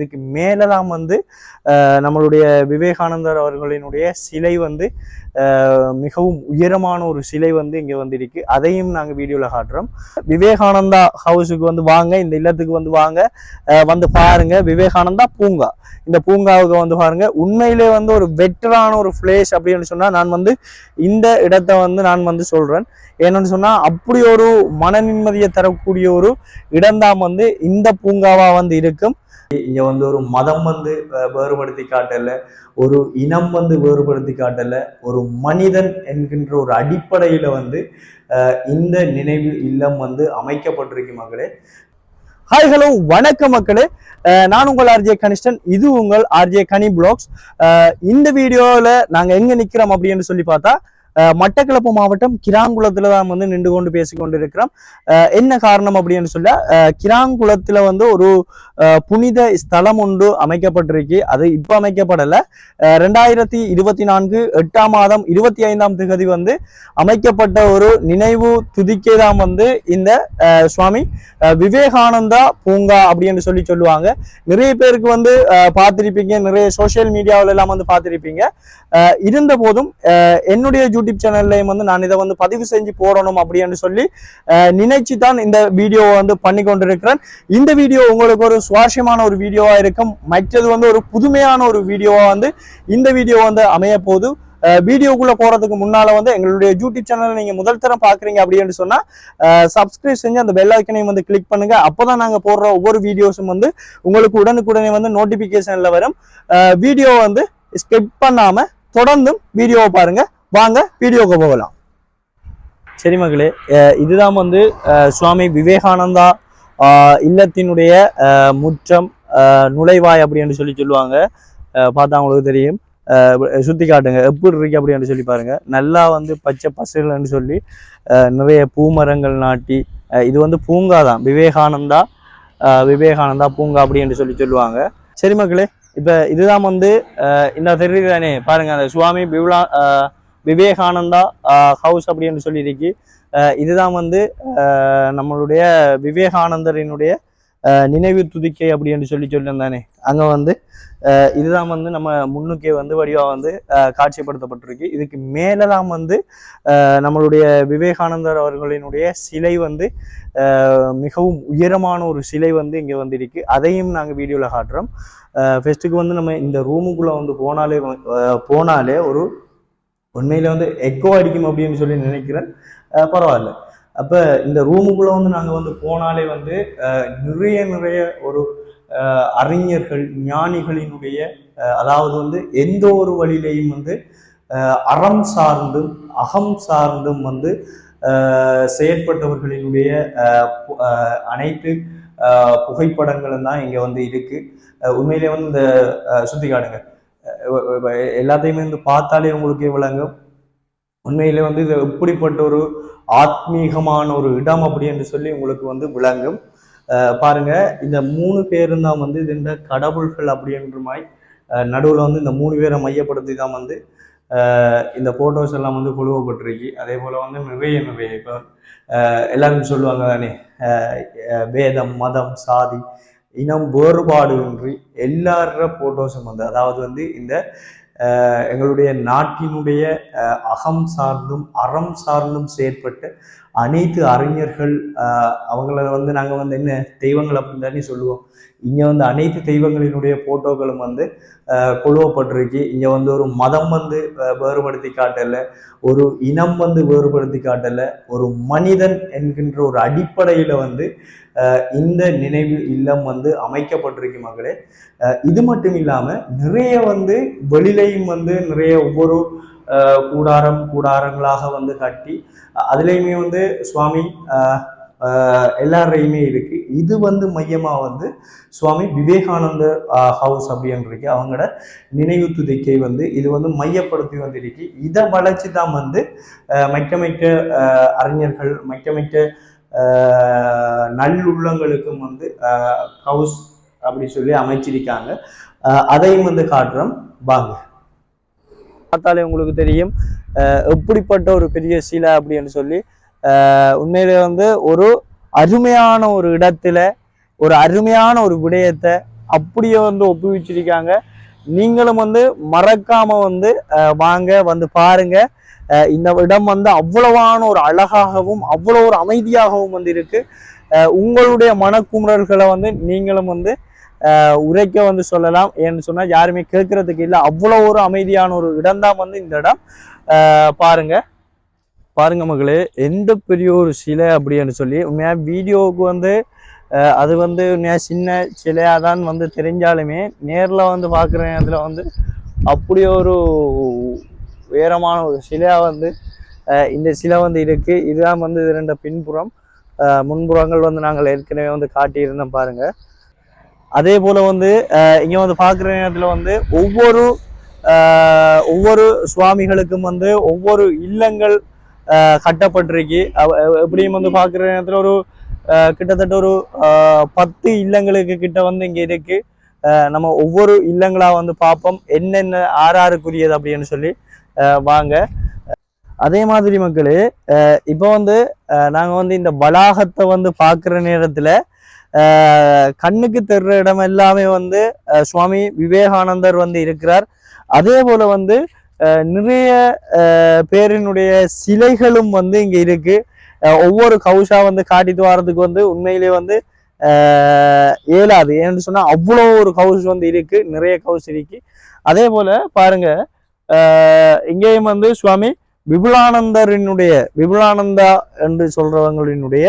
இதுக்கு மேலலாம் வந்து நம்மளுடைய விவேகானந்தர் அவர்களினுடைய சிலை வந்து மிகவும் உயரமான ஒரு சிலை வந்து இங்கே வந்துருக்கு. அதையும் நாங்கள் வீடியோவில் காட்டுறோம். விவேகானந்தா ஹவுஸுக்கு வந்து வாங்க இந்த இல்லத்துக்கு வந்து வாங்க. வந்து பாருங்க. விவேகானந்தா பூங்கா. இந்த பூங்காவுக்கு வந்து பாருங்க. உண்மையிலே வந்து ஒரு பெட்டரான ஒரு பிளேஸ் அப்படின்னு சொன்னால் நான் வந்து இந்த இடத்தை வந்து நான் வந்து சொல்கிறேன் ஏன்னு சொன்னால் அப்படி ஒரு மன நிம்மதியை தரக்கூடிய ஒரு இடம்தான் வந்து இந்த பூங்காவாக வந்து இருக்கும். இங்க வந்து ஒரு மதம் வந்து வேறுபடுத்தி காட்டல. ஒரு இனம் வந்து வேறுபடுத்தி காட்டல. ஒரு மனிதன் என்கின்ற ஒரு அடிப்படையில வந்து இந்த நினைவு இல்லம் வந்து அமைக்கப்பட்டிருக்கு மக்களே. ஹாய் ஹலோ வணக்கம் மக்களே. நான் உங்கள் ஆர்ஜே கனிஷ்டன். இது உங்கள் ஆர்ஜே கனி பிளாக்ஸ் இந்த வீடியோவில் நாங்கள் எங்கே நிற்கிறோம் அப்படின்னு சொல்லி பார்த்தா மட்டக்களப்பு மாவட்டம் கிராங்குளத்துல தான் வந்து நின்று கொண்டு பேசி கொண்டிருக்கிறோம். என்ன காரணம் அப்படின்னு சொல்ல கிராங்குளத்துல வந்து ஒரு புனித ஸ்தலம் ஒன்று அமைக்கப்பட்டிருக்கு. அது இப்போ அமைக்கப்படல. ரெண்டாயிரத்தி இருபத்தி நான்கு எட்டாம் மாதம் இருபத்தி ஐந்தாம் திகதி வந்து அமைக்கப்பட்ட ஒரு நினைவு துதிக்கை தான் வந்து இந்த சுவாமி விவேகானந்தா பூங்கா அப்படின்னு சொல்லி சொல்லுவாங்க. நிறைய பேருக்கு வந்து பார்த்திருப்பீங்க. நிறைய சோசியல் மீடியாவில எல்லாம் வந்து பார்த்திருப்பீங்க. இருந்த போதும் என்னுடைய யூடியூப் சேனல்லையும் வந்து நான் இதை வந்து பதிவு செஞ்சு போடணும் அப்படின்னு சொல்லி நினைச்சு தான் இந்த வீடியோவை வந்து பண்ணி கொண்டிருக்கிறேன். இந்த வீடியோ உங்களுக்கு ஒரு சுவாரஸ்யமான ஒரு வீடியோவா இருக்கும். மற்றது வந்து ஒரு புதுமையான ஒரு வீடியோவா வந்து இந்த வீடியோ வந்து அமைய போகுது வீடியோக்குள்ள போறதுக்கு முன்னால வந்து எங்களுடைய யூடியூப் சேனல் நீங்க முதல் தரம் பாக்குறீங்க அப்படின்னு சொன்னா சப்ஸ்கிரைப் செஞ்சு அந்த பெல் ஐக்கனையும் வந்து கிளிக் பண்ணுங்க. அப்பதான் நாங்க போடுற ஒவ்வொரு வீடியோஸும் வந்து உங்களுக்கு உடனுக்குடனே வந்து நோட்டிபிகேஷன்ல வரும். வீடியோ வந்து ஸ்கிப் பண்ணாம தொடர்ந்தும் வீடியோவை பாருங்க. வாங்க வீடியோக்கு போகலாம். சரி மகளே அஹ் இதுதான் வந்து அஹ் சுவாமி விவேகானந்தா இல்லத்தினுடைய அஹ் முற்றம் நுழைவாய் அப்படின்னு சொல்லி சொல்லுவாங்க. அஹ் பார்த்தா உங்களுக்கு தெரியும். அஹ் சுத்தி காட்டுங்க. எப்படி இருக்கு அப்படின்னு சொல்லி பாருங்க. நல்லா வந்து பச்சை பசுகள்னு சொல்லி அஹ் நிறைய பூமரங்கள் நாட்டி இது வந்து பூங்கா தான். விவேகானந்தா விவேகானந்தா பூங்கா அப்படின்னு சொல்லி சொல்லுவாங்க. சரி மக்களே இப்ப இதுதான் வந்து இந்த தெரியுது தானே? பாருங்க அந்த சுவாமி விவலா அஹ் விவேகானந்தா ஹவுஸ் அப்படின்னு என்று சொல்லியிருக்கு. இதுதான் வந்து நம்மளுடைய விவேகானந்தரினுடைய நினைவு துதிக்கை அப்படின்னு சொல்லி சொல்லியிருந்தானே. அங்கே வந்து இதுதான் வந்து நம்ம முன்னுக்கே வந்து வடிவாக வந்து காட்சிப்படுத்தப்பட்டிருக்கு. இதுக்கு மேலலாம் வந்து நம்மளுடைய விவேகானந்தர் அவர்களினுடைய சிலை வந்து மிகவும் உயரமான ஒரு சிலை வந்து இங்கே வந்திருக்கு. அதையும் நாங்கள் வீடியோவில் காட்டுறோம். ஃபெஸ்ட்டுக்கு வந்து நம்ம இந்த ரூமுக்குள்ளே வந்து போனாலே போனாலே ஒரு உண்மையில வந்து எக்கோ அடிக்கும் அப்படின்னு சொல்லி நினைக்கிறேன். பரவாயில்ல. அப்ப இந்த ரூமுக்குள்ள வந்து நாங்க வந்து போனாலே வந்து நிறைய நிறைய ஒரு அறிஞர்கள் ஞானிகளினுடைய அதாவது வந்து எந்த ஒரு வழியிலையும் வந்து அறம் சார்ந்தும் அகம் சார்ந்தும் வந்து செயற்பட்டவர்களினுடைய பு- அனைத்து புகைப்படங்களும் தான் இங்க வந்து இருக்கு. உண்மையிலே வந்து இந்த அஹ் சுத்தி எல்லாத்தையுமே வந்து பார்த்தாலே உங்களுக்கு விளங்கும். உண்மையிலே வந்து இது எப்படிப்பட்ட ஒரு ஆத்மீகமான ஒரு இடம் அப்படி என்று சொல்லி உங்களுக்கு வந்து விளங்கும். பாருங்க இந்த மூணு பேரும் தான் வந்து இது இந்த கடவுள்கள் அப்படி என்றுமாய் நடுவில் வந்து இந்த மூணு பேரை மையப்படுத்தி தான் வந்து இந்த ஃபோட்டோஸ் எல்லாம் வந்து கொழுவப்பட்டிருக்கு. அதே போல் வந்து நிறைய நிறைய இப்போ எல்லாருமே சொல்லுவாங்க தானே வேதம் மதம் சாதி இனம் வேறுபாடுயின்றி எல்லார போட்டோஸும் வந்து அதாவது வந்து இந்த எங்களுடைய நாட்டினுடைய அகம் சார்ந்தும் அறம் சார்ந்தும் செயற்பட்டு அனைத்து அறிஞர்கள் அவங்கள வந்து நாங்கள் வந்து என்ன தெய்வங்கள் அப்படின்னு தானே சொல்லுவோம். இங்கே வந்து அனைத்து தெய்வங்களினுடைய போட்டோக்களும் வந்து கொழுவப்பட்டிருக்கு. இங்கே வந்து ஒரு மதம் வந்து வேறுபடுத்தி காட்டலை. ஒரு இனம் வந்து வேறுபடுத்தி காட்டலை. ஒரு மனிதன் என்கின்ற ஒரு அடிப்படையில் வந்து இந்த நினைவு இல்லம் வந்து அமைக்கப்பட்டிருக்கு மகளே இது மட்டும் இல்லாமல் நிறைய வந்து வெளியிலையும் வந்து நிறைய ஒவ்வொரு கூடாரம் கூடாரங்களாக வந்து கட்டி அதுலேயுமே வந்து சுவாமி எல்லாரையுமே இருக்கு. இது வந்து மையமா வந்து சுவாமி விவேகானந்தர் ஹவுஸ் அப்படின்றிருக்கு. அவங்களோட நினைவு துதிக்கை வந்து இது வந்து மையப்படுத்தி வந்திருக்கு. இதை வளர்ச்சி தான் வந்து அஹ் அறிஞர்கள் மற்ற நல்லுள்ளங்களுக்கும் வந்து ஹவுஸ் அப்படி சொல்லி அமைச்சிருக்காங்க. அதையும் வந்து காட்டுறோம். வாங்க. பார்த்தாலே உங்களுக்கு தெரியும். எப்படிப்பட்ட ஒரு பெரிய சிலை அப்படின்னு சொல்லி. அஹ் உண்மையிலே வந்து ஒரு அருமையான ஒரு இடத்துல ஒரு அருமையான ஒரு விடயத்தை அப்படியே வந்து ஒப்புவிச்சிருக்காங்க. நீங்களும் வந்து மறக்காம வந்து வாங்க வந்து பாருங்க. இந்த இடம் வந்து அவ்வளவான ஒரு அழகாகவும் அவ்வளோ ஒரு அமைதியாகவும் வந்து இருக்கு. உங்களுடைய மனக்குமுறல்களை வந்து நீங்களும் வந்து உரைக்க வந்து சொல்லலாம். ஏன்னு சொன்னால் யாருமே கேட்கறதுக்கு இல்லை. அவ்வளோ ஒரு அமைதியான ஒரு இடம்தான் வந்து இந்த இடம். பாருங்க. பாருங்க மகளே எந்த பெரிய ஒரு சிலை அப்படின்னு சொல்லி உண்மையாக வீடியோவுக்கு வந்து அது வந்து உண்மையாக சின்ன சிலையாக தான் வந்து தெரிஞ்சாலுமே நேரில் வந்து பார்க்குற நேரத்தில் வந்து அப்படி ஒரு உயரமான ஒரு சிலையாக வந்து இந்த சிலை வந்து இருக்கு. இதுதான் வந்து இரண்டு பின்புறம். முன்புறங்கள் வந்து நாங்கள் ஏற்கனவே வந்து காட்டியிருந்தோம் பாருங்கள் அதே போல் வந்து இங்கே வந்து பார்க்குற நேரத்தில் வந்து ஒவ்வொரு ஒவ்வொரு சுவாமிகளுக்கும் வந்து ஒவ்வொரு இல்லங்கள் கட்டப்பட்டிருக்கு. எப்படியும் வந்து பார்க்குற நேரத்தில் ஒரு கிட்டத்தட்ட ஒரு பத்து இல்லங்களுக்கு கிட்ட வந்து இங்கே இருக்கு. நம்ம ஒவ்வொரு இல்லங்களாக வந்து பார்ப்போம். என்னென்ன ஆறாருக்குரியது அப்படின்னு சொல்லி வாங்க. அதே மாதிரி மக்களே இப்போ வந்து நாங்கள் வந்து இந்த வளாகத்தை வந்து பார்க்குற நேரத்தில் கண்ணுக்கு தெரிற இடம் எல்லாமே வந்து சுவாமி விவேகானந்தர் வந்து இருக்கிறார். அதே போல வந்து நிறைய பேரினுடைய சிலைகளும் வந்து இங்க இருக்கு. ஒவ்வொரு கவுஷா வந்து காட்டிட்டு வர்றதுக்கு வந்து உண்மையிலேயே வந்து ஏலாது இயலாது. ஏன்னு சொன்னா அவ்வளோ ஒரு கவுஸ் வந்து இருக்கு. நிறைய கவுஸ் இருக்கு. அதே போல பாருங்க இங்கேயும் வந்து சுவாமி விபுலானந்தரினுடைய விபுலானந்தா என்று சொல்றவங்களினுடைய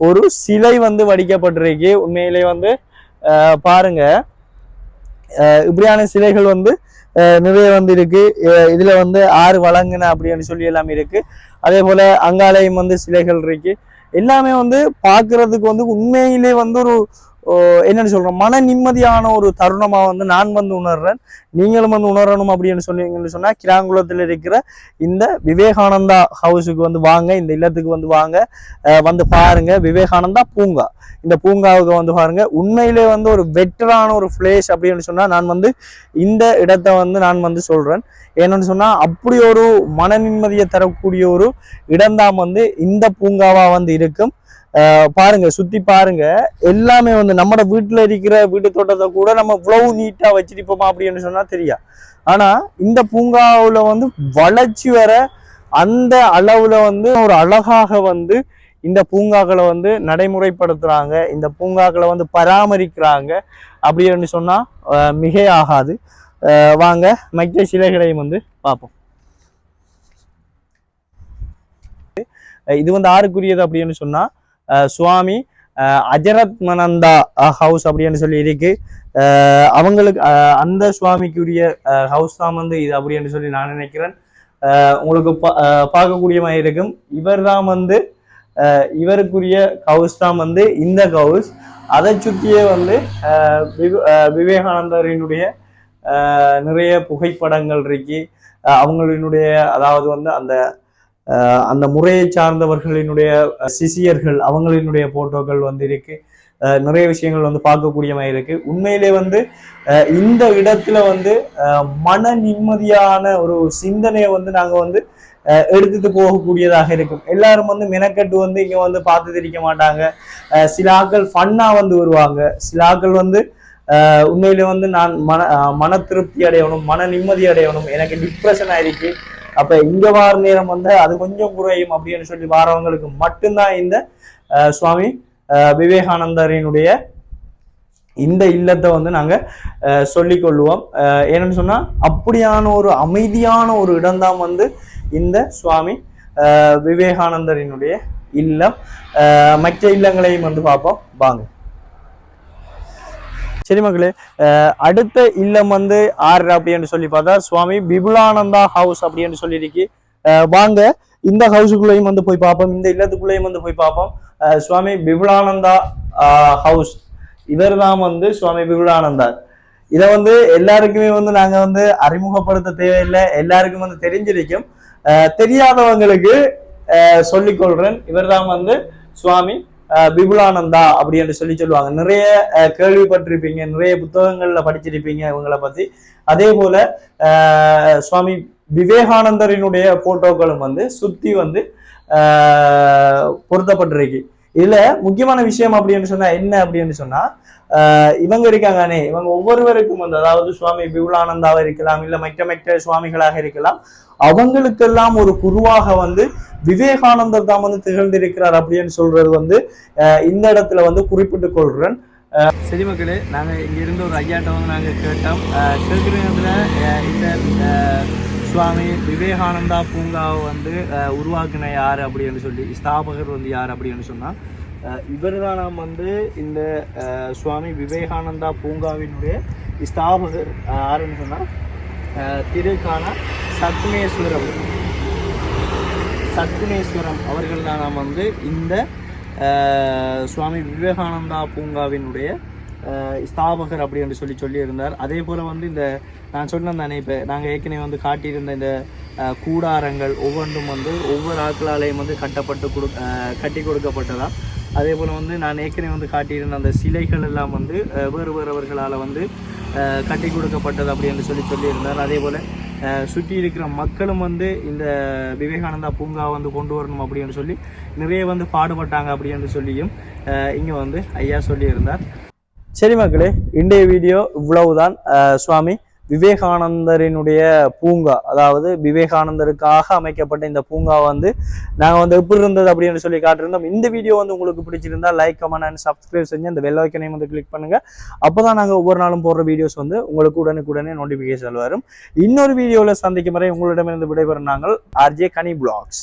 ஒரு சிலை வந்து வடிக்கப்பட்டிருக்கு. உண்மையிலே வந்து பாருங்க. அஹ், இப்படியான சிலைகள் வந்து அஹ், நிறைய வந்து இருக்கு இதுல வந்து ஆறு வழங்கின அப்படின்னு சொல்லி எல்லாம் இருக்கு. அதே போல அங்காலயம் வந்து சிலைகள் இருக்கு. எல்லாமே வந்து பாக்குறதுக்கு வந்து உண்மையிலே வந்து ஒரு என்னன்னு சொல்கிறேன் மன நிம்மதியான ஒரு தருணமாக வந்து நான் வந்து உணர்றேன். நீங்களும் வந்து உணரணும் அப்படின்னு சொன்னீங்கன்னு சொன்னால் கிராங்குளத்தில் இருக்கிற இந்த விவேகானந்தா ஹவுஸுக்கு வந்து வாங்க இந்த இல்லத்துக்கு வந்து வாங்க வந்து பாருங்க. விவேகானந்தா பூங்கா. இந்த பூங்காவுக்கு வந்து பாருங்க. உண்மையிலே வந்து ஒரு பெட்டரான ஒரு பிளேஸ் அப்படின்னு சொன்னால் நான் வந்து இந்த இடத்தை வந்து நான் வந்து சொல்கிறேன் என்னென்னு சொன்னால் அப்படி ஒரு மன நிம்மதியை தரக்கூடிய ஒரு இடம்தான் வந்து இந்த பூங்காவாக வந்து இருக்கும். பாருங்க சுத்தி பாருங்க. எல்லாமே வந்து நம்ம வீட்டுல இருக்கிற வீட்டு தோட்டத்தை கூட நம்ம இவ்வளவு நீட்டா வச்சிருப்போமா அப்படின்னு சொன்னா தெரியா ஆனா இந்த பூங்காவுல வந்து வளர்ச்சி வர அந்த அளவுல வந்து ஒரு அழகாக வந்து இந்த பூங்காக்களை வந்து நடைமுறைப்படுத்துறாங்க. இந்த பூங்காக்களை வந்து பராமரிக்கிறாங்க. அப்படின்னு சொன்னா மிகை ஆகாது. வாங்க மற்ற சிலைகளையும் வந்து பார்ப்போம். இது வந்து ஆறுக்குரியது அப்படின்னு சொன்னா சுவாமி அஜரத் மனந்தா ஹவுஸ் அப்படின்னு சொல்லி இருக்கு. அவங்களுக்கு அந்த சுவாமிக்குரிய ஹவுஸ் தான் வந்து இது அப்படின்னு சொல்லி நான் நினைக்கிறேன். உங்களுக்கு பா- பார்க்கக்கூடிய மாதிரி இருக்கும். இவர் தான் வந்து இவருக்குரிய கவுஸ் தான் வந்து இந்த கவுஸ் அதை சுற்றியே வந்து விவே- விவேகானந்தரினுடைய நிறைய புகைப்படங்கள் இருக்கு. அவங்களினுடைய அதாவது வந்து அந்த அந்த முறையை சார்ந்தவர்களினுடைய சிசியர்கள் அவங்களினுடைய போட்டோக்கள் வந்து இருக்கு நிறைய விஷயங்கள் வந்து பார்க்கக்கூடிய மாதிரி இருக்கு. உண்மையிலே வந்து இந்த இடத்துல வந்து மன நிம்மதியான ஒரு சிந்தனையை வந்து நாங்க வந்து எடுத்துட்டு போகக்கூடியதாக இருக்கும். எல்லாரும் வந்து மெனக்கட்டு வந்து இங்க வந்து பார்த்து திரிக்க மாட்டாங்க சில ஆக்கள் ஃபன்னா வந்து வருவாங்க. சில ஆக்கள் வந்து உண்மையிலே வந்து நான் மன மன திருப்தி அடையணும் மன நிம்மதி அடையணும். எனக்கு டிப்ரெஷன் ஆயிருக்கு. அப்ப இங்க வார நேரம் வந்து அது கொஞ்சம் குறையும் அப்படின்னு சொல்லி வாரவங்களுக்கு மட்டும்தான் இந்த அஹ், சுவாமி அஹ், விவேகானந்தரினுடைய இந்த இல்லத்தை வந்து நாங்க அஹ், சொல்லிக் கொள்ளுவோம் அஹ், ஏன்னு சொன்னா அப்படியான ஒரு அமைதியான ஒரு இடம்தான் வந்து இந்த சுவாமி அஹ், விவேகானந்தரினுடைய இல்லம். மற்ற இல்லங்களையும் வந்து பார்ப்போம். வாங்க. சரி மக்களே அடுத்த இல்லம் வந்து ஆறு அப்படின்னு சொல்லி பார்த்தா சுவாமி விபுலானந்தா ஹவுஸ் அப்படின்னு சொல்லியிருக்கு. வாங்க இந்த ஹவுஸுக்குள்ளேயும் வந்து போய் பார்ப்போம் இந்த இல்லத்துக்குள்ளேயும் வந்து போய் பார்ப்போம். சுவாமி விபுலானந்தா ஹவுஸ் இவர் தான் வந்து சுவாமி விபுலானந்தா. இதை வந்து எல்லாருக்குமே வந்து நாங்க வந்து அறிமுகப்படுத்த தேவையில்லை. எல்லாருக்கும் வந்து தெரிஞ்சிருக்கும். அஹ், தெரியாதவங்களுக்கு அஹ், சொல்லிக்கொள்றேன். இவர் தான் வந்து சுவாமி பிபுலானந்தா விபுலானந்தா அப்படி என்று சொல்லி சொல்லுவாங்க. நிறைய கேள்விப்பட்டிருப்பீங்க. நிறைய புத்தகங்கள்ல படிச்சிருப்பீங்க இவங்களை பத்தி. அதே போல சுவாமி விவேகானந்தரினுடைய போட்டோக்களும் வந்து சுத்தி வந்து பொருத்தப்பட்டிருக்கு. இதுல முக்கியமான விஷயம் அப்படின்னு சொன்னா என்ன அப்படின்னு சொன்னா ஆஹ் இவங்க இருக்காங்கனே இவங்க ஒவ்வொருவருக்கும் வந்து அதாவது சுவாமி பிபுலானந்தாவா இருக்கலாம் இல்ல மற்ற மற்ற சுவாமிகளாக இருக்கலாம் அவங்களுக்கெல்லாம் ஒரு குருவாக வந்து விவேகானந்தர் தான் வந்து திகழ்ந்திருக்கிறார் அப்படின்னு சொல்றது வந்து இந்த இடத்துல வந்து குறிப்பிட்டுக் கொள்கிறேன். சரி மக்களே நாங்கள் இங்க இருந்து ஒரு ஐயாட்ட வந்து நாங்கள் கேட்டோம். கேட்குறதுல இந்த சுவாமி விவேகானந்தா பூங்காவை வந்து உருவாக்கின யார் அப்படின்னு சொல்லி ஸ்தாபகர் வந்து யார் அப்படின்னு சொன்னால் இவர் தான் நாம் வந்து இந்த சுவாமி விவேகானந்தா பூங்காவினுடைய ஸ்தாபகர் யாருன்னு சொன்னால் திருக்கான சத்மேஸ்வரம் சத்குணேஸ்வரம் அவர்கள் தான் நாம் வந்து இந்த சுவாமி விவேகானந்தா பூங்காவினுடைய ஸ்தாபகர் அப்படி என்று சொல்லி சொல்லியிருந்தார். அதே போல் வந்து இந்த நான் சொன்னேன் தானே இப்போ நாங்கள் ஏற்கனவே வந்து காட்டியிருந்த இந்த கூடாரங்கள் ஒவ்வொன்றும் வந்து ஒவ்வொரு ஆட்களாலையும் வந்து கட்டப்பட்டு கொடு கட்டி கொடுக்கப்பட்டதா. அதே போல் வந்து நான் ஏற்கனவே வந்து காட்டியிருந்த அந்த சிலைகள் எல்லாம் வந்து வேறு வேறவர்களால் வந்து கட்டி கொடுக்கப்பட்டது அப்படி என்று சொல்லி சொல்லியிருந்தார். அதே போல் சுற்றி இருக்கிற மக்களும் வந்து இந்த விவேகானந்தா பூங்கா வந்து கொண்டு வரணும் அப்படின்னு சொல்லி நிறைய வந்து பாடுபட்டாங்க அப்படின்னு சொல்லியும் இங்கே வந்து ஐயா சொல்லியிருந்தார். சரி மக்களே இன்றைய வீடியோ இவ்வளவுதான். சுவாமி விவேகானந்தரினுடைய பூங்கா அதாவது விவேகானந்தருக்காக அமைக்கப்பட்ட இந்த பூங்கா வந்து நாங்கள் வந்து எப்படி இருந்தது அப்படின்னு சொல்லி காட்டியிருந்தோம் இந்த வீடியோ வந்து உங்களுக்கு பிடிச்சிருந்தா லைக் கமெண்ட் அண்ட் சப்ஸ்கிரைப் செஞ்சு அந்த பெல் ஐக்கனையும் வந்து கிளிக் பண்ணுங்க. அப்பதான் நாங்கள் ஒவ்வொரு நாளும் போடுற வீடியோஸ் வந்து உங்களுக்கு உடனுக்குடனே நோட்டிஃபிகேஷன் வரும். இன்னொரு வீடியோவில் சந்திக்கும் வரை உங்களிடமிருந்து விடைபெறும் நாங்கள் ஆர்ஜே கனி பிளாக்ஸ்